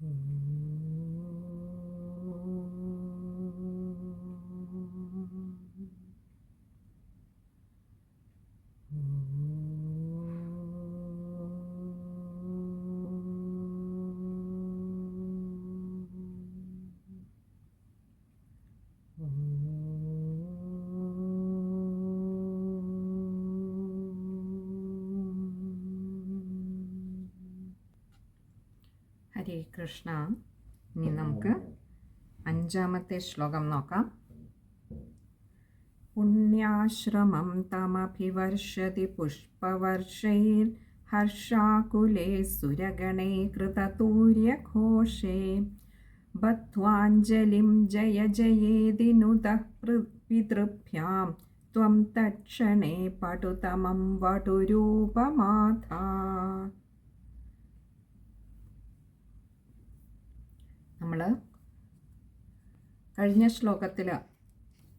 ഹരേ കൃഷ്ണ ഇനി നമുക്ക് അഞ്ചാമത്തെ ശ്ലോകം നോക്കാം. പുണ്യാശ്രമം തമഭിവർഷതി പുഷ്പവർഷൈർ ഹർഷാകുലേ സുരഗണേ കൃതതൂര്യഘോഷേ. ബദ്ധ്വാഞ്ജലിം ജയ ജയേതിനുതഃ പിതൃഭ്യാം. ത്വം തക്ഷണേ പടുതമം വടുരൂപമാധാ നമ്മൾ കഴിഞ്ഞ ശ്ലോകത്തിൽ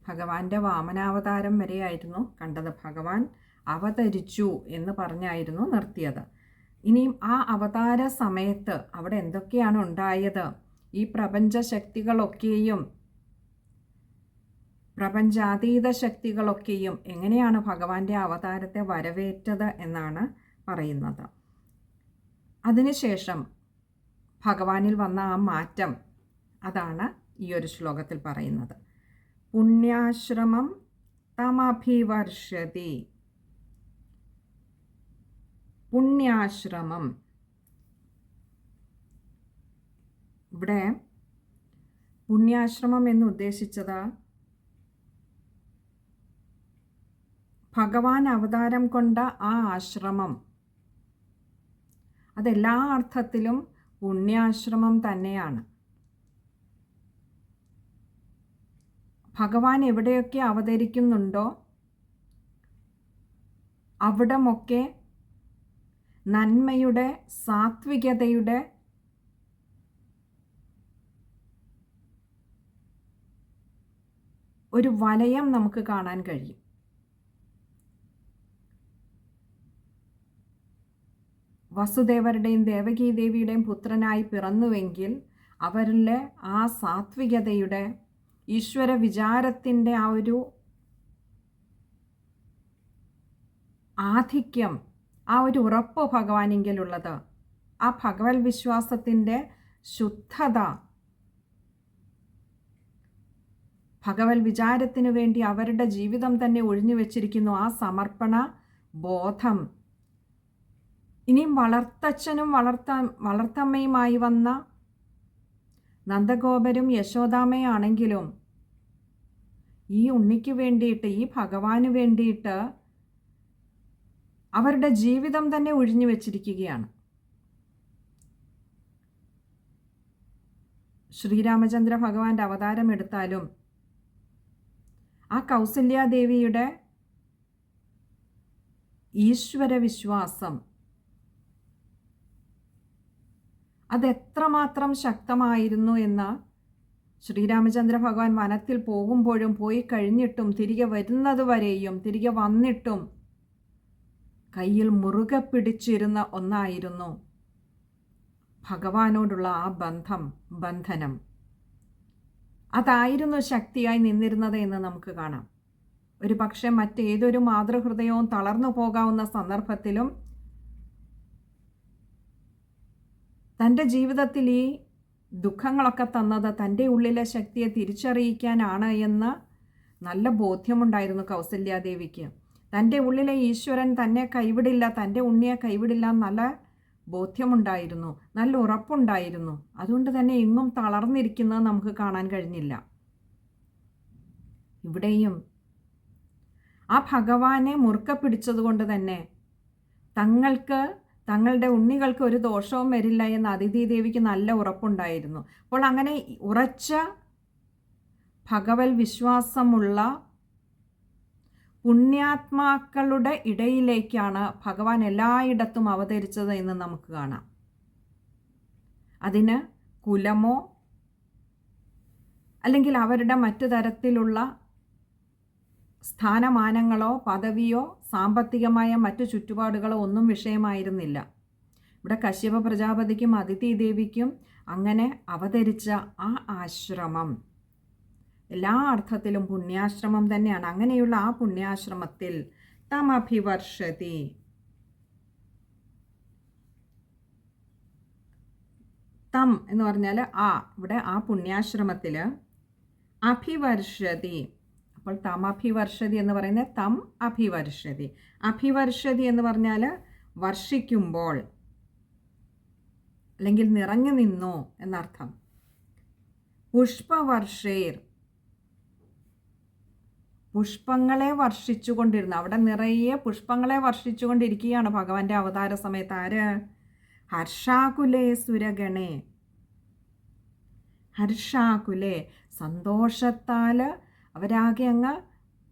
ഭഗവാന്റെ വാമനാവതാരം വരെയായിരുന്നു കണ്ടത്. ഭഗവാൻ അവതരിച്ചു എന്ന് പറഞ്ഞായിരുന്നു നിർത്തിയത്. ഇനിയും ആ അവതാര സമയത്ത് അവിടെ എന്തൊക്കെയാണ് ഉണ്ടായത്? ഈ പ്രപഞ്ച ശക്തികളൊക്കെയും പ്രപഞ്ചാതീത ശക്തികളൊക്കെയും എങ്ങനെയാണ് ഭഗവാന്റെ അവതാരത്തെ വരവേറ്റത് എന്നാണ് പറയുന്നത്. അതിനുശേഷം ഭഗവാനിൽ വന്ന ആ മാറ്റം അതാണ് ഈ ഒരു ശ്ലോകത്തിൽ പറയുന്നത്. പുണ്യാശ്രമം തമഭിവർഷതി പുണ്യാശ്രമം. ഇവിടെ പുണ്യാശ്രമം എന്ന് ഉദ്ദേശിച്ചത് ഭഗവാൻ അവതാരം കൊണ്ട ആ ആശ്രമം. അതെല്ലാ അർത്ഥത്തിലും പുണ്യാശ്രമം തന്നെയാണ്. ഭഗവാൻ എവിടെയൊക്കെ അവതരിക്കുന്നുണ്ടോ അവിടമൊക്കെ നന്മയുടെ സാത്വികതയുടെ ഒരു വലയം നമുക്ക് കാണാൻ കഴിയും. വസുദേവരുടെയും ദേവകീദേവിയുടെയും പുത്രനായി പിറന്നുവെങ്കിൽ അവരിലെ ആ സാത്വികതയുടെ ഈശ്വര വിചാരത്തിന്റെ ആ ഒരു ആധിക്യം ആ ഒരു ഉറപ്പ് ഭഗവാനെങ്കിലുള്ളത്. ആ ഭഗവത് വിശ്വാസത്തിന്റെ ശുദ്ധത ഭഗവത് വിചാരത്തിനു വേണ്ടി അവരുടെ ജീവിതം തന്നെ ഒഴിഞ്ഞു വെച്ചിരിക്കുന്നു ആ സമർപ്പണ ബോധം. ഇനിയും വളർത്തച്ഛനും വളർത്ത വളർത്തമ്മയുമായി വന്ന നന്ദഗോപരും യശോദാമയാണെങ്കിലും ഈ ഉണ്ണിക്ക് വേണ്ടിയിട്ട് ഈ ഭഗവാന് വേണ്ടിയിട്ട് അവരുടെ ജീവിതം തന്നെ ഒഴിഞ്ഞു വച്ചിരിക്കുകയാണ്. ശ്രീരാമചന്ദ്ര ഭഗവാന്റെ അവതാരം എടുത്താലും ആ കൗസല്യാദേവിയുടെ ഈശ്വര വിശ്വാസം അതെത്രമാത്രം ശക്തമായിരുന്നു എന്ന് ശ്രീരാമചന്ദ്ര ഭഗവാൻ വനത്തിൽ പോകുമ്പോഴും പോയി കഴിഞ്ഞിട്ടും തിരികെ വരുന്നതുവരെയും തിരികെ വന്നിട്ടും കയ്യിൽ മുറുകെ പിടിച്ചിരുന്ന ഒന്നായിരുന്നു ഭഗവാനോടുള്ള ആ ബന്ധം ബന്ധനം. അതായിരുന്നു ശക്തിയായി നിന്നിരുന്നത് എന്ന് നമുക്ക് കാണാം. ഒരു പക്ഷേ മറ്റേതൊരു മാതൃഹൃദയവും തളർന്നു പോകാവുന്ന സന്ദർഭത്തിലും തന്റെ ജീവിതത്തിൽ ഈ ദുഃഖങ്ങളൊക്കെ തന്നത് തന്റെ ഉള്ളിലെ ശക്തിയെ തിരിച്ചറിയിക്കാനാണ് എന്ന് നല്ല ബോധ്യമുണ്ടായിരുന്നു കൗസല്യാദേവിക്ക്. തന്റെ ഉള്ളിലെ ഈശ്വരൻ തന്നെ കൈവിടില്ല തന്റെ ഉണ്ണിയെ കൈവിടില്ല നല്ല ബോധ്യമുണ്ടായിരുന്നു നല്ല ഉറപ്പുണ്ടായിരുന്നു. അതുകൊണ്ട് തന്നെ എങ്ങും തളർന്നിരിക്കുന്നത് നമുക്ക് കാണാൻ കഴിഞ്ഞില്ല. ഇവിടെയും ആ ഭഗവാനെ മുറുക്ക പിടിച്ചതുകൊണ്ട് തന്നെ തങ്ങൾക്ക് തങ്ങളുടെ ഉണ്ണികൾക്ക് ഒരു ദോഷവും വരില്ല എന്ന് അതിഥി ദേവിക്ക് നല്ല ഉറപ്പുണ്ടായിരുന്നു. അപ്പോൾ അങ്ങനെ ഉറച്ച ഭഗവൽ വിശ്വാസമുള്ള പുണ്യാത്മാക്കളുടെ ഇടയിലേക്കാണ് ഭഗവാൻ എല്ലായിടത്തും അവതരിച്ചത് എന്ന് നമുക്ക് കാണാം. അതിന് കുലമോ അല്ലെങ്കിൽ അവരുടെ മറ്റു തരത്തിലുള്ള സ്ഥാനമാനങ്ങളോ പദവിയോ സാമ്പത്തികമായ മറ്റു ചുറ്റുപാടുകളോ ഒന്നും വിഷയമായിരുന്നില്ല. ഇവിടെ കശ്യപ പ്രജാപതിക്കും അതിഥി ദേവിക്കും അങ്ങനെ അവതരിച്ച ആ ആശ്രമം എല്ലാ അർത്ഥത്തിലും പുണ്യാശ്രമം തന്നെയാണ്. അങ്ങനെയുള്ള ആ പുണ്യാശ്രമത്തിൽ തമഭിവർഷതി തം എന്ന് പറഞ്ഞാൽ ആ ഇവിടെ ആ പുണ്യാശ്രമത്തിൽ അഭിവർഷതി. അപ്പോൾ തം അഭിവർഷതി എന്ന് പറയുന്നത് തം അഭിവർഷതി. അഭിവർഷതി എന്ന് പറഞ്ഞാൽ വർഷിക്കുമ്പോൾ അല്ലെങ്കിൽ നിറഞ്ഞു നിന്നു എന്നർത്ഥം. പുഷ്പവർഷേർ. പുഷ്പങ്ങളെ വർഷിച്ചുകൊണ്ടിരുന്നു. അവിടെ നിറയെ പുഷ്പങ്ങളെ വർഷിച്ചുകൊണ്ടിരിക്കുകയാണ് ഭഗവാന്റെ അവതാര സമയത്ത്. ആര്? ഹർഷാകുലേ സുരഗണേ. ഹർഷാകുലേ. സന്തോഷത്താൽ അവരാകെ അങ്ങ്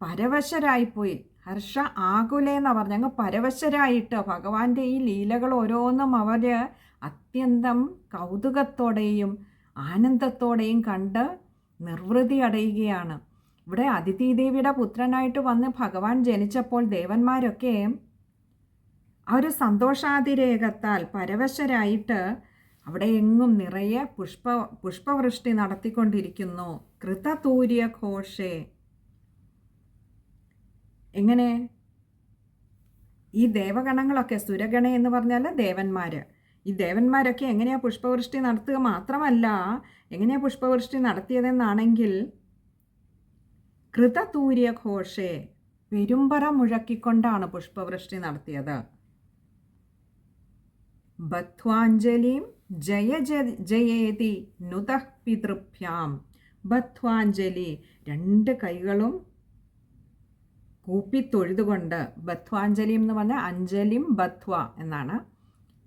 പരവശരായിപ്പോയി. ഹർഷ ആകുലേ എന്നാ പറഞ്ഞ. അങ്ങ് പരവശരായിട്ട് ഭഗവാന്റെ ഈ ലീലകൾ ഓരോന്നും അവർ അത്യന്തം കൗതുകത്തോടെയും ആനന്ദത്തോടെയും കണ്ട് നിർവൃതി അടയുകയാണ്. ഇവിടെ അതിഥി ദേവിയുടെ പുത്രനായിട്ട് വന്ന് ഭഗവാൻ ജനിച്ചപ്പോൾ ദേവന്മാരൊക്കെ ആ ഒരു സന്തോഷാതിരേകത്താൽ പരവശരായിട്ട് അവിടെ എങ്ങും നിറയെ പുഷ്പ പുഷ്പവൃഷ്ടി നടത്തിക്കൊണ്ടിരിക്കുന്നു. കൃതതൂര്യ ഘോഷേ. എങ്ങനെ? ഈ ദേവഗണങ്ങളൊക്കെ സുരഗണ എന്ന് പറഞ്ഞാൽ ദേവന്മാർ ഈ ദേവന്മാരൊക്കെ എങ്ങനെയാണ് പുഷ്പവൃഷ്ടി നടത്തുക മാത്രമല്ല എങ്ങനെയാണ് പുഷ്പവൃഷ്ടി നടത്തിയതെന്നാണെങ്കിൽ കൃതതൂര്യ ഘോഷേ പെരുമ്പറ മുഴക്കിക്കൊണ്ടാണ് പുഷ്പവൃഷ്ടി നടത്തിയത്. ബധ്വാഞ്ജലിം ജയ ജയേതി നുത പിതൃഭ്യാം. ബധ്വാഞ്ജലി രണ്ട് കൈകളും കൂപ്പി തൊഴുതുകൊണ്ട് ബധ്വാഞ്ജലി എന്ന് പറഞ്ഞാൽ അഞ്ജലിം ബധ്വ എന്നാണ്.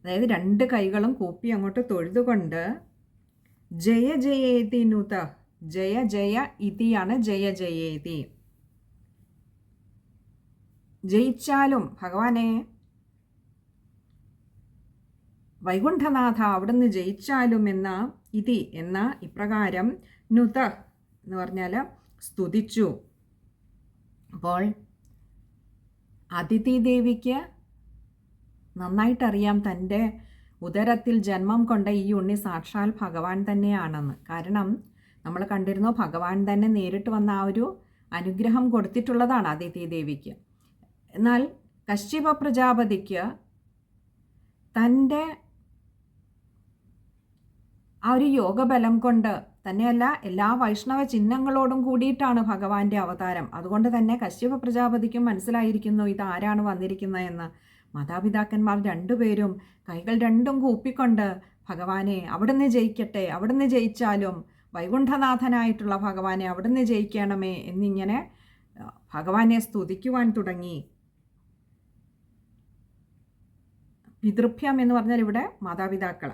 അതായത് രണ്ട് കൈകളും കൂപ്പി അങ്ങോട്ട് തൊഴുതുകൊണ്ട് ജയ ജയേതി നുത ജയ ജയ ഇതിയാണ് ജയ ജയേതി. ജയിച്ചാലും ഭഗവാനെ വൈകുണ്ഠനാഥ അവിടുന്ന് ജയിച്ചാലും എന്ന ഇതി എന്ന ഇപ്രകാരം നുത എന്ന് പറഞ്ഞാൽ സ്തുതിച്ചു. അപ്പോൾ അതിഥി ദേവിക്ക് നന്നായിട്ടറിയാം തന്റെ ഉദരത്തിൽ ജന്മം കൊണ്ട ഈ ഉണ്ണി സാക്ഷാൽ ഭഗവാൻ തന്നെയാണെന്ന്. കാരണം നമ്മൾ കണ്ടിരുന്നു ഭഗവാൻ തന്നെ നേരിട്ട് വന്ന ആ ഒരു അനുഗ്രഹം കൊടുത്തിട്ടുള്ളതാണ് അതിഥി ദേവിക്ക്. എന്നാൽ കശ്യപ പ്രജാപതിക്ക് തന്റെ ആ ഒരു യോഗബലം കൊണ്ട് തന്നെയല്ല എല്ലാ വൈഷ്ണവ ചിഹ്നങ്ങളോടും കൂടിയിട്ടാണ് ഭഗവാന്റെ അവതാരം. അതുകൊണ്ട് തന്നെ കശ്യപ പ്രജാപതിക്കും മനസ്സിലായിരിക്കുന്നു ഇത് ആരാണ് വന്നിരിക്കുന്നതെന്ന് മാതാപിതാക്കന്മാർ രണ്ടുപേരും കൈകൾ രണ്ടും കൂപ്പിക്കൊണ്ട് ഭഗവാനെ അവിടുന്ന് ജയിക്കട്ടെ അവിടുന്ന് ജയിച്ചാലും വൈകുണ്ഠനാഥനായിട്ടുള്ള ഭഗവാനെ അവിടുന്ന് ജയിക്കണമേ എന്നിങ്ങനെ ഭഗവാനെ സ്തുതിക്കുവാൻ തുടങ്ങി. പിതൃഭ്യം എന്ന് പറഞ്ഞാൽ ഇവിടെ മാതാപിതാക്കൾ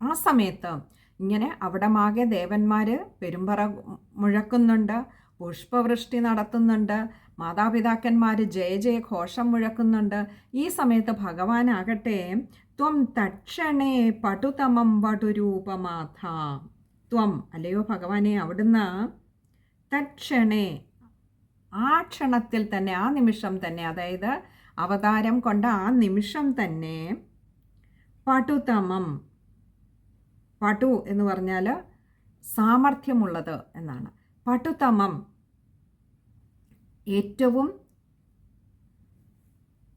ആ സമയത്ത് ഇങ്ങനെ അവിടെ മാകെ ദേവന്മാർ പെരുമ്പറ മുഴക്കുന്നുണ്ട് പുഷ്പവൃഷ്ടി നടത്തുന്നുണ്ട് മാതാപിതാക്കന്മാർ ജയ ജയ ഘോഷം മുഴക്കുന്നുണ്ട്. ഈ സമയത്ത് ഭഗവാനാകട്ടെ ത്വം തക്ഷണേ പടുതമം വടുരൂപമാഥ ത്വം അല്ലയോ ഭഗവാനെ അവിടുന്ന് തക്ഷണേ ആ ക്ഷണത്തിൽ തന്നെ ആ നിമിഷം തന്നെ അതായത് അവതാരം കൊണ്ട ആ നിമിഷം തന്നെ പടുതമം പടു എന്ന് പറഞ്ഞാൽ സാമർഥ്യമുള്ളത് എന്നാണ്. പടുതമം ഏറ്റവും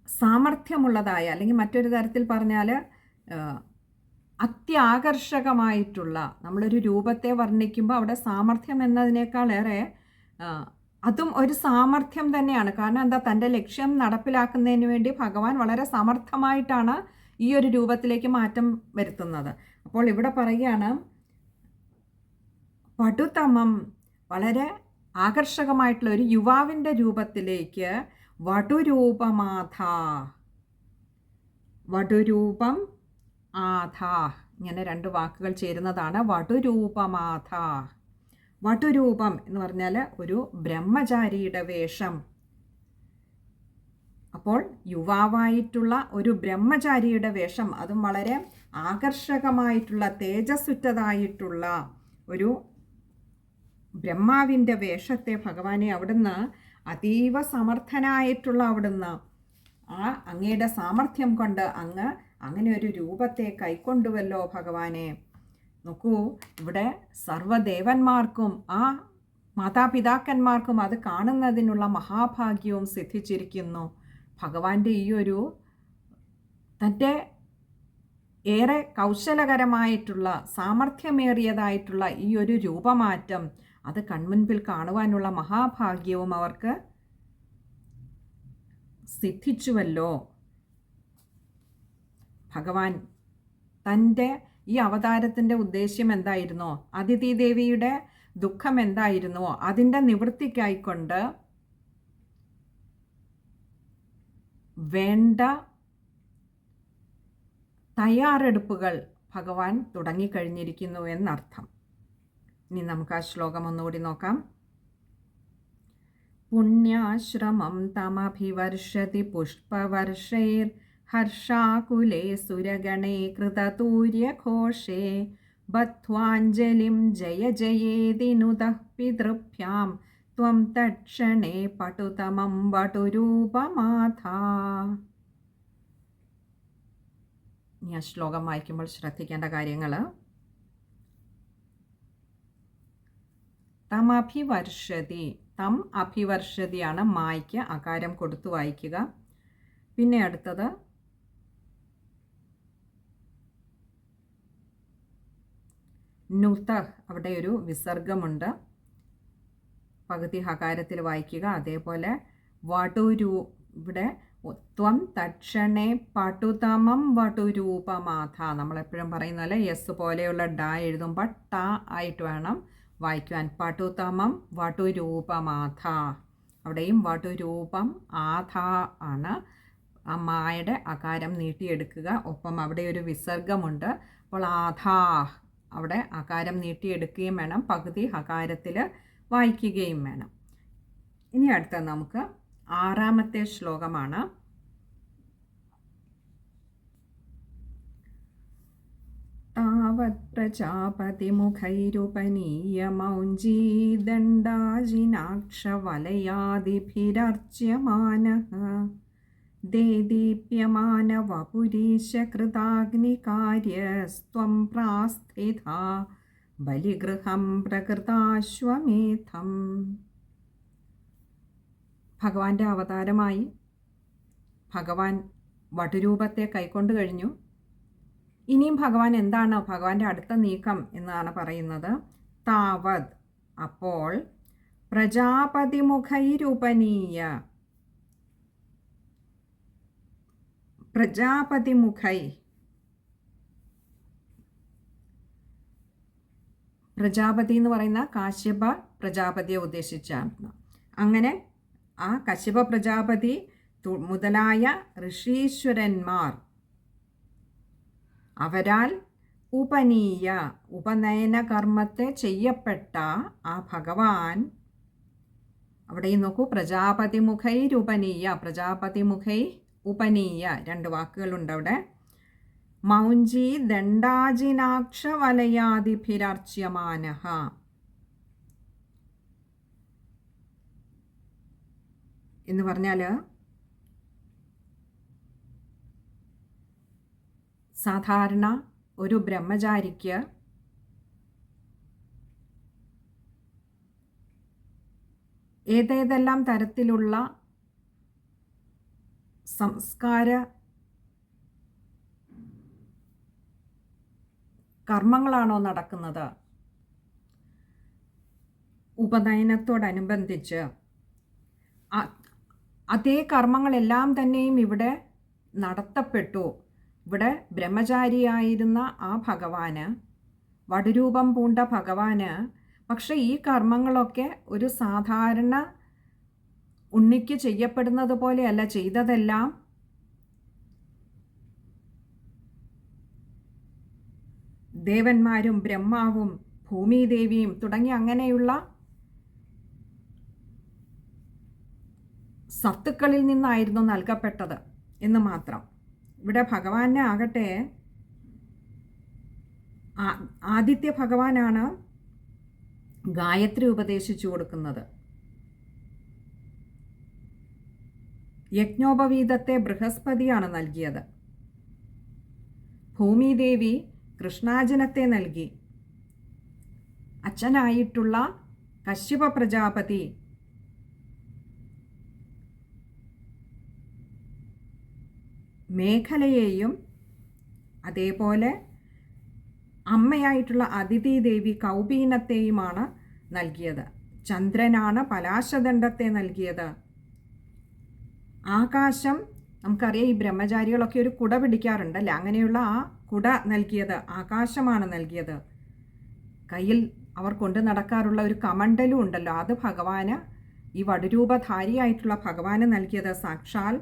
സാമർഥ്യമുള്ളതായ അല്ലെങ്കിൽ മറ്റൊരു തരത്തിൽ പറഞ്ഞാൽ അത്യാകർഷകമായിട്ടുള്ള നമ്മളൊരു രൂപത്തെ വർണിക്കുമ്പോൾ അവിടെ സാമർഥ്യം എന്നതിനേക്കാളേറെ അതും ഒരു സാമർഥ്യം തന്നെയാണ്. കാരണം എന്താ? തന്റെ ലക്ഷ്യം നടപ്പിലാക്കുന്നതിന് വേണ്ടി ഭഗവാൻ വളരെ സമർത്ഥമായിട്ടാണ് ഈ ഒരു രൂപത്തിലേക്ക് മാറ്റം വരുത്തുന്നത്. അപ്പോൾ ഇവിടെ പറയുകയാണ് വടുതമം വളരെ ആകർഷകമായിട്ടുള്ള ഒരു യുവാവിന്റെ രൂപത്തിലേക്ക് വടുരൂപമാഥ വടുരൂപം ആഥ ഇങ്ങനെ രണ്ട് വാക്കുകൾ ചേരുന്നതാണ്. വടുരൂപമാഥ വടുരൂപം എന്ന് പറഞ്ഞാൽ ഒരു ബ്രഹ്മചാരിയുടെ വേഷം. അപ്പോൾ യുവാവായിട്ടുള്ള ഒരു ബ്രഹ്മചാരിയുടെ വേഷം അതും വളരെ ആകർഷകമായിട്ടുള്ള തേജസ്സുറ്റതായിട്ടുള്ള ഒരു ബ്രഹ്മാവിന്റെ വേഷത്തെ ഭഗവാനെ അവിടുന്ന് അതീവ സമർത്ഥനായിട്ടുള്ള അവിടുന്ന് ആ അങ്ങയുടെ സാമർഥ്യം കൊണ്ട് അങ്ങ് അങ്ങനെ ഒരു രൂപത്തെ കൈക്കൊണ്ടുവല്ലോ ഭഗവാനെ. നോക്കൂ ഇവിടെ സർവദേവന്മാർക്കും ആ മാതാപിതാക്കന്മാർക്കും അത് കാണുന്നതിനുള്ള മഹാഭാഗ്യവും സിദ്ധിച്ചിരിക്കുന്നു. ഭഗവാന്റെ ഈ ഒരു തന്റെ ഏറെ കൗശലകരമായിട്ടുള്ള സാമർഥ്യമേറിയതായിട്ടുള്ള ഈ ഒരു രൂപമാറ്റം അത് കൺമുൻപിൽ കാണുവാനുള്ള മഹാഭാഗ്യവും അവർക്ക് സിദ്ധിച്ചുവല്ലോ. ഭഗവാൻ തന്റെ ഈ അവതാരത്തിന്റെ ഉദ്ദേശ്യം എന്തായിരുന്നോ? അതിഥി ദേവിയുടെ ദുഃഖം എന്തായിരുന്നുവോ അതിന്റെ നിവൃത്തിക്കായിക്കൊണ്ട് വേണ്ട തയ്യാറെടുപ്പുകൾ ഭഗവാൻ തുടങ്ങിക്കഴിഞ്ഞിരിക്കുന്നു എന്നർത്ഥം. ഇനി നമുക്ക് ആ ശ്ലോകം ഒന്നുകൂടി നോക്കാം. പുണ്യാശ്രമം തമഭിവർഷതി പുഷ്പവർഷൈർ ഹർഷാകുലേ സുരഗണേ കൃതതൂര്യഘോഷേ ബദ്ധ്വാഞ്ജലിം ജയ ജയേതിനുതഃ പിതൃഭ്യാം ത്വം തക്ഷണേ പടുതമം വട്ടുരൂപമാഥാ ഞാൻ ശ്ലോകം വായിക്കുമ്പോൾ ശ്രദ്ധിക്കേണ്ട കാര്യങ്ങൾ തം അഭിവർഷതി തം അഭിവർഷതിയാണ് മായ്ക്ക് അകാരം കൊടുത്തു വായിക്കുക. പിന്നെ അടുത്തത്. നുത അവിടെ ഒരു വിസർഗമുണ്ട്. പകുതി ഹകാരത്തിൽ വായിക്കുക. അതേപോലെ വടുരു ഇവിടെ ത്വം തക്ഷണേ പടുതമം വടുരൂപമാധ നമ്മളെപ്പോഴും പറയുന്ന പോലെ യെസ് പോലെയുള്ള ഡ എഴുതുമ്പോൾ ട ആയിട്ട് വേണം വായിക്കുവാൻ. പടുതമം വടുരൂപമാധ അവിടെയും വടുരൂപം ആധ ആണ്. ആ മായുടെ അകാരം നീട്ടിയെടുക്കുക. ഒപ്പം അവിടെ ഒരു വിസർഗമുണ്ട്. അപ്പോൾ ആധാ അവിടെ അകാരം നീട്ടിയെടുക്കുകയും വേണം. പകുതി ഹകാരത്തിൽ വായിക്കുകയും വേണം ഇനി അടുത്ത നമുക്ക് ആറാമത്തെ ശ്ലോകമാണ് താവത് പ്രജാപതിമുഖൈരുപനീയമൗഞ്ചീ ദണ്ഡാജിനാക്ഷവലയാദിഭിരർച്യമാനഃ देदीप्यमानवपुरीशकृताग्निकार्यस्त्वं प्रास्थिता ബലിഗൃഹം പ്രകൃതാശ്വമേധം. ഭഗവാന്റെ അവതാരമായി ഭഗവാൻ വടുരൂപത്തെ കൈക്കൊണ്ട് കഴിഞ്ഞു. ഇനിയും ഭഗവാൻ എന്താണ്? ഭഗവാന്റെ അടുത്ത നീക്കം എന്നാണ് പറയുന്നത്. താവത്. അപ്പോൾ പ്രജാപതിമുഖൈരുപനീയ. പ്രജാപതിമുഖൈ. പ്രജാപതി എന്ന് പറയുന്ന കാശ്യപ പ്രജാപതിയെ ഉദ്ദേശിച്ചാണ്. അങ്ങനെ ആ കശ്യപ പ്രജാപതി മുതലായ ഋഷീശ്വരന്മാർ അവരാൽ ഉപനീയ ഉപനയന കർമ്മത്തെ ചെയ്യപ്പെട്ട ആ ഭഗവാൻ അവിടെയും നോക്കൂ പ്രജാപതിമുഖൈ രൂപനീയ പ്രജാപതിമുഖൈ ഉപനീയ രണ്ട് വാക്കുകളുണ്ട് അവിടെ. മൗഞ്ചി ദണ്ഡാജിനാക്ഷവലയാദിഭിരർച്യമാന എന്ന് പറഞ്ഞാൽ സാധാരണ ഒരു ബ്രഹ്മചാരിക്ക് ഏതേതെല്ലാം തരത്തിലുള്ള സംസ്കാര കർമ്മങ്ങളാണോ നടക്കുന്നത്? ഉപനയനത്തോടനുബന്ധിച്ച് അതേ കർമ്മങ്ങളെല്ലാം തന്നെയും ഇവിടെ നടത്തപ്പെട്ടു. ഇവിടെ ബ്രഹ്മചാരിയായിരുന്ന ആ ഭഗവാന് വടുരൂപം പൂണ്ട ഭഗവാന് പക്ഷേ ഈ കർമ്മങ്ങളൊക്കെ ഒരു സാധാരണ ഉണ്ണിക്ക് ചെയ്യപ്പെടുന്നത് പോലെയല്ല ചെയ്തതെല്ലാം ദേവന്മാരും ബ്രഹ്മാവും ഭൂമിദേവിയും തുടങ്ങി അങ്ങനെയുള്ള സത്തുക്കളിൽ നിന്നായിരുന്നു നൽകപ്പെട്ടത് എന്ന് മാത്രം. ഇവിടെ ഭഗവാനെ ആകട്ടെ ആദിത്യ ഭഗവാനാണ് ഗായത്രി ഉപദേശിച്ചു കൊടുക്കുന്നത്. യജ്ഞോപവീതത്തെ ബൃഹസ്പതിയാണ് നൽകിയത്. ഭൂമിദേവി കൃഷ്ണാജനത്തെ നൽകി. അച്ഛനായിട്ടുള്ള കശ്യപ പ്രജാപതി മേഖലയെയും അതേപോലെ അമ്മയായിട്ടുള്ള അതിഥി ദേവി കൗപീനത്തെയുമാണ് നൽകിയത്. ചന്ദ്രനാണ് പലാശദണ്ഡത്തെ നൽകിയത്. ആകാശം നമുക്കറിയാം ഈ ബ്രഹ്മചാരികളൊക്കെ ഒരു കുട പിടിക്കാറുണ്ടല്ലേ അങ്ങനെയുള്ള ആ കുട നൽകിയത് ആകാശമാണ് നൽകിയത്. കയ്യിൽ അവർ കൊണ്ട് നടക്കാറുള്ള ഒരു കമണ്ടലും ഉണ്ടല്ലോ. അത് ഭഗവാന് ഈ വടുരൂപധാരിയായിട്ടുള്ള ഭഗവാന് നൽകിയത്. സാക്ഷാൽ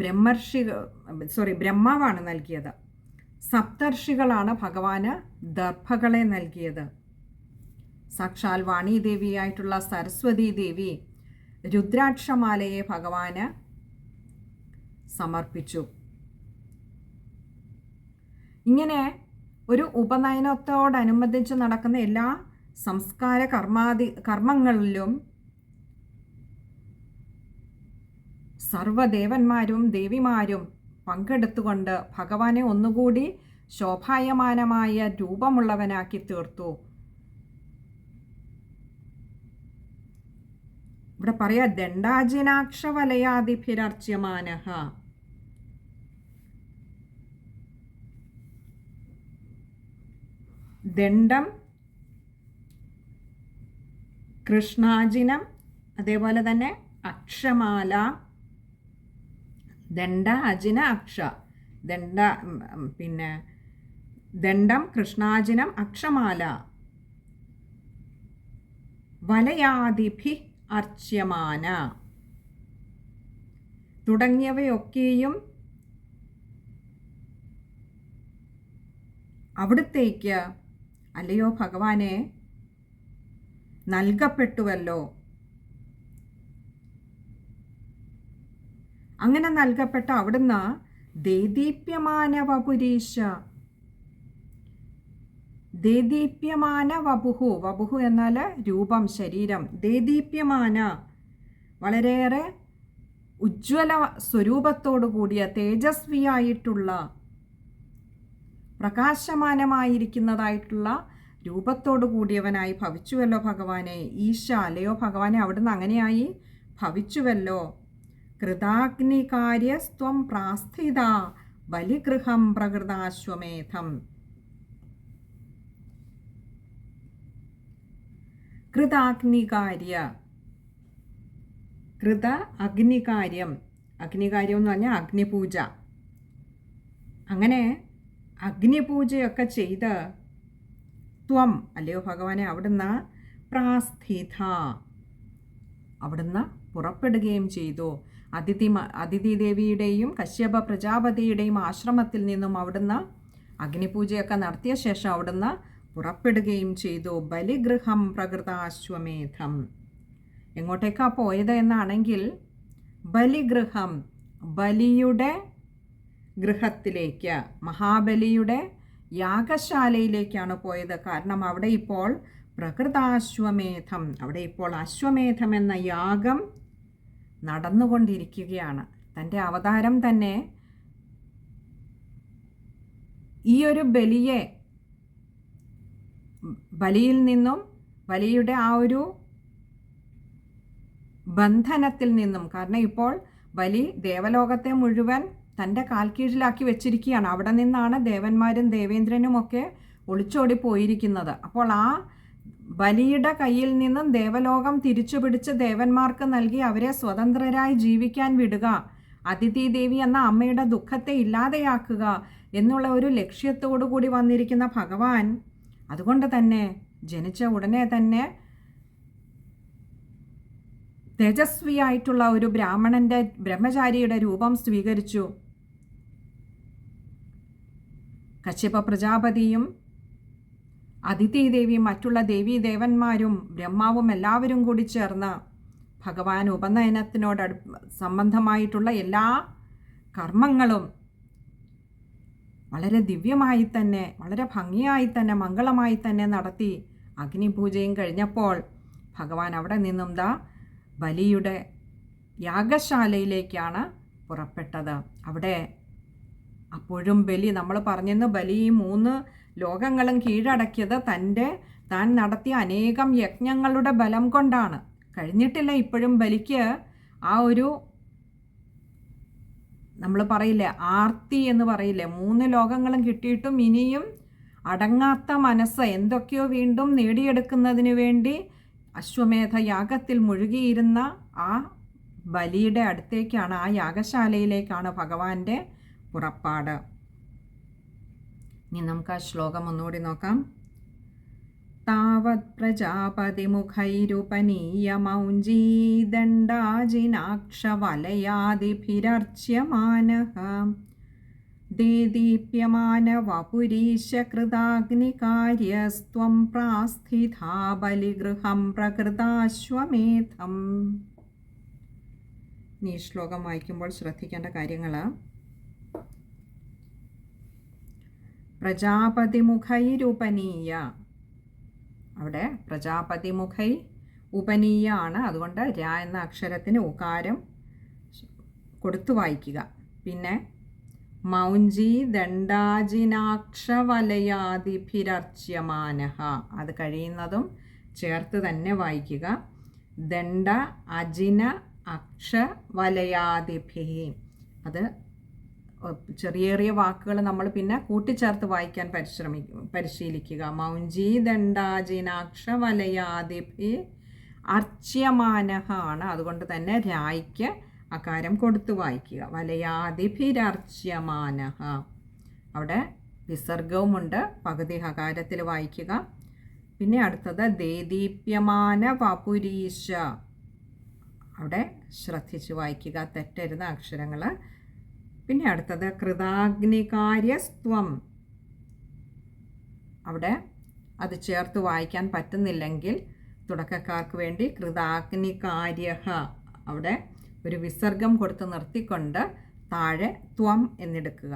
ബ്രഹ്മർഷി സോറി ബ്രഹ്മാവാണ് നൽകിയത്. സപ്തർഷികളാണ് ഭഗവാന് ദർഭകളെ നൽകിയത്. സാക്ഷാൽ വാണീദേവിയായിട്ടുള്ള സരസ്വതി ദേവി രുദ്രാക്ഷമാലയെ ഭഗവാന് സമർപ്പിച്ചു. ഇങ്ങനെ ഒരു ഉപനയനത്തോടനുബന്ധിച്ച് നടക്കുന്ന എല്ലാ സംസ്കാര കർമാദി കർമ്മങ്ങളിലും സർവദേവന്മാരും ദേവിമാരും പങ്കെടുത്തുകൊണ്ട് ഭഗവാനെ ഒന്നുകൂടി ശോഭായമാനമായ രൂപമുള്ളവനാക്കി തീർത്തു. ഇവിടെ പറയാ ദണ്ഡാജിനാക്ഷവലയാദിഭിരർച്യമാനഃ ദണ്ഡം കൃഷ്ണാജിനം അതേപോലെ തന്നെ അക്ഷമാല ദണ്ഡ അജിന അക്ഷ. ദണ്ഡ പിന്നെ ദണ്ഡം കൃഷ്ണാജിനം അക്ഷമാല. വലയാദിഭി അർച്യമാന. തുടങ്ങിയവയൊക്കെയും അവിടുത്തേക്ക് അല്ലയോ ഭഗവാനെ? നൽകപ്പെട്ടുവല്ലോ. അങ്ങനെ നൽകപ്പെട്ട അവിടുന്ന് ദേദീപ്യമാന വപുരീശ ദേദീപ്യമാന വപുഹു വപുഹു എന്നാൽ രൂപം ശരീരം. ദേദീപ്യമാന വളരെയേറെ ഉജ്ജ്വല സ്വരൂപത്തോടു കൂടിയ തേജസ്വിയായിട്ടുള്ള പ്രകാശമാനമായിരിക്കുന്നതായിട്ടുള്ള രൂപത്തോടു കൂടിയവനായി ഭവിച്ചുവല്ലോ ഭഗവാനെ. ഈശ അല്ലയോ ഭഗവാനെ അവിടുന്ന് അങ്ങനെയായി ഭവിച്ചുവല്ലോ. കൃതാഗ്നികാര്യസ്ത്വം പ്രാസ്ഥിത ബലിഗൃഹം പ്രകൃതാശ്വമേധം. കൃതാഗ്നികാര്യ. കൃത അഗ്നികാര്യം. അഗ്നികാര്യം എന്ന് പറഞ്ഞാൽ അഗ്നിപൂജ. അങ്ങനെ അഗ്നിപൂജയൊക്കെ ചെയ്ത് ത്വം അല്ലയോ ഭഗവാനെ അവിടുന്ന് പ്രാസ്ഥിത അവിടുന്ന് പുറപ്പെടുകയും ചെയ്തു. അതിഥി അതിഥി ദേവിയുടെയും കശ്യപ പ്രജാപതിയുടെയും ആശ്രമത്തിൽ നിന്നും അവിടുന്ന് അഗ്നിപൂജയൊക്കെ നടത്തിയ ശേഷം അവിടുന്ന് പുറപ്പെടുകയും ചെയ്തു. ബലിഗൃഹം പ്രകൃതാശ്വമേധം. എങ്ങോട്ടേക്കാ പോയത് എന്നാണെങ്കിൽ ബലിഗൃഹം ബലിയുടെ ഗൃഹത്തിലേക്ക് മഹാബലിയുടെ യാഗശാലയിലേക്കാണ് പോയത്. കാരണം അവിടെ ഇപ്പോൾ പ്രകൃതാശ്വമേധം അവിടെ ഇപ്പോൾ അശ്വമേധം എന്ന യാഗം നടന്നുകൊണ്ടിരിക്കുകയാണ്. തന്റെ അവതാരം തന്നെ ഈ ഒരു ബലിയെ ബലിയിൽ നിന്നും ബലിയുടെ ആ ഒരു ബന്ധനത്തിൽ നിന്നും കാരണം ഇപ്പോൾ ബലി ദേവലോകത്തെ മുഴുവൻ തന്റെ കാൽക്കീഴിലാക്കി വെച്ചിരിക്കുകയാണ്. അവിടെ നിന്നാണ് ദേവന്മാരും ദേവേന്ദ്രനും ഒക്കെ ഒളിച്ചോടി പോയിരിക്കുന്നത്. അപ്പോൾ ആ ബലിയുടെ കയ്യിൽ നിന്നും ദേവലോകം തിരിച്ചു പിടിച്ച് ദേവന്മാർക്ക് നൽകി അവരെ സ്വതന്ത്രരായി ജീവിക്കാൻ വിടുക. അതിഥി ദേവി എന്ന അമ്മയുടെ ദുഃഖത്തെ ഇല്ലാതെയാക്കുക എന്നുള്ള ഒരു ലക്ഷ്യത്തോടു കൂടി വന്നിരിക്കുന്ന ഭഗവാൻ അതുകൊണ്ട് തന്നെ ജനിച്ച ഉടനെ തന്നെ തേജസ്വിയായിട്ടുള്ള ഒരു ബ്രാഹ്മണന്റെ ബ്രഹ്മചാരിയുടെ രൂപം സ്വീകരിച്ചു. കശ്യപ പ്രജാപതിയും അതിഥി ദേവിയും മറ്റുള്ള ദേവീ ദേവന്മാരും ബ്രഹ്മാവും എല്ലാവരും കൂടി ചേർന്ന് ഭഗവാൻ ഉപനയനത്തിനോട് സംബന്ധമായിട്ടുള്ള എല്ലാ കർമ്മങ്ങളും വളരെ ദിവ്യമായി തന്നെ വളരെ ഭംഗിയായി തന്നെ മംഗളമായി തന്നെ നടത്തി അഗ്നിപൂജയും കഴിഞ്ഞപ്പോൾ ഭഗവാൻ അവിടെ നിന്നും ദാ ബലിയുടെ യാഗശാലയിലേക്കാണ് പുറപ്പെട്ടത്. അവിടെ അപ്പോഴും ബലി നമ്മൾ പറഞ്ഞെന്ന് ബലി ഈ മൂന്ന് ലോകങ്ങളും കീഴടക്കിയത് തന്റെ താൻ നടത്തിയ അനേകം യജ്ഞങ്ങളുടെ ബലം കൊണ്ടാണ്. കഴിഞ്ഞിട്ടില്ല ഇപ്പോഴും ബലിക്ക് ആ ഒരു നമ്മൾ പറയില്ലേ ആർത്തി എന്ന് പറയില്ലേ മൂന്ന് ലോകങ്ങളും കിട്ടിയിട്ടും ഇനിയും അടങ്ങാത്ത മനസ്സ് എന്തൊക്കെയോ വീണ്ടും നേടിയെടുക്കുന്നതിന് വേണ്ടി അശ്വമേധ യാഗത്തിൽ മുഴുകിയിരുന്ന ആ ബലിയുടെ അടുത്തേക്കാണ് ആ യാഗശാലയിലേക്കാണ് ഭഗവാന്റെ പുറപ്പാട് ഇനി നമുക്ക് ആ ശ്ലോകം ഒന്നുകൂടി നോക്കാം. താവത് പ്രജാപതിമുഖൈരുപനീയമൗഞ്ചീദണ്ഡാജിനാക്ഷവലയാദിഭിരർച്യമാനഃ. ദേദീപ്യമാനവപുരീശകൃതാഗ്നികാര്യസ്ത്വം പ്രാസ്ഥിതാ ബലിഗൃഹം പ്രകൃതാശ്വമേധം ഈ ശ്ലോകം വായിക്കുമ്പോൾ ശ്രദ്ധിക്കേണ്ട കാര്യങ്ങൾ പ്രജാപതിമുഖൈരുപനീയ അവിടെ പ്രജാപതിമുഖൈ ഉപനീയ ആണ്. അതുകൊണ്ട് ര എന്ന അക്ഷരത്തിന് ഉകാരം കൊടുത്തു വായിക്കുക. പിന്നെ മൗഞ്ചി ദണ്ഡാജിനാക്ഷവലയാതിഭിരർച്യമാനഹ അത് കഴിയുന്നതും ചേർത്ത് തന്നെ വായിക്കുക. ദണ്ഡ അജിന അക്ഷ വലയാദിഭി അത് ചെറിയ ചെറിയ വാക്കുകൾ നമ്മൾ പിന്നെ കൂട്ടിച്ചേർത്ത് വായിക്കാൻ പരിശ്രമിക്കും പരിശീലിക്കുക. മൗഞ്ചി ദണ്ഡാജിനാക്ഷ വലയാദിഭി ആണ് അതുകൊണ്ട് തന്നെ രായ്ക്ക് അകാരം കൊടുത്തു വായിക്കുക. വലയാദിഭിരർച്യമാനഹ. അവിടെ വിസർഗവുമുണ്ട്. പകുതി ഹകാരത്തിൽ വായിക്കുക. പിന്നെ അടുത്തത് ദേദീപ്യമാന വപുരീശ. അവിടെ ശ്രദ്ധിച്ച് വായിക്കുക. തെറ്റരുത് അക്ഷരങ്ങൾ പിന്നെ അടുത്തത് കൃതാഗ്നികാര്യസ്ത്വം. അവിടെ അത് ചേർത്ത് വായിക്കാൻ പറ്റുന്നില്ലെങ്കിൽ തുടക്കക്കാർക്ക് വേണ്ടി കൃതാഗ്നികാര്യ അവിടെ ഒരു വിസർഗം കൊടുത്ത് നിർത്തിക്കൊണ്ട് താഴെ ത്വം എന്നെടുക്കുക.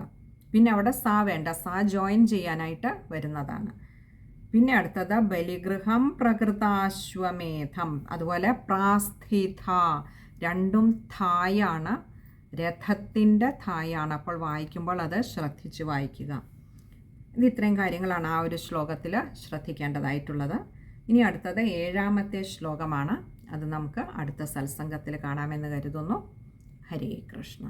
പിന്നെ അവിടെ സാ വേണ്ട സാ ജോയിൻ ചെയ്യാനായിട്ട് വരുന്നതാണ്. പിന്നെ അടുത്തത് ബലിഗൃഹം പ്രകൃതാശ്വമേധം അതുപോലെ പ്രാസ്ഥിത രണ്ടും ഥായാണ് രഥത്തിന്റെ ഥായാണ് അപ്പോൾ വായിക്കുമ്പോൾ അത് ശ്രദ്ധിച്ച് വായിക്കുക. ഇത് ഇത്രയും കാര്യങ്ങളാണ് ആ ഒരു ശ്ലോകത്തിൽ ശ്രദ്ധിക്കേണ്ടതായിട്ടുള്ളത്. ഇനി അടുത്തത് ഏഴാമത്തെ ശ്ലോകമാണ്. അത് നമുക്ക് അടുത്ത സത്സംഗത്തിൽ കാണാമെന്ന് കരുതുന്നു. ഹരേ കൃഷ്ണ.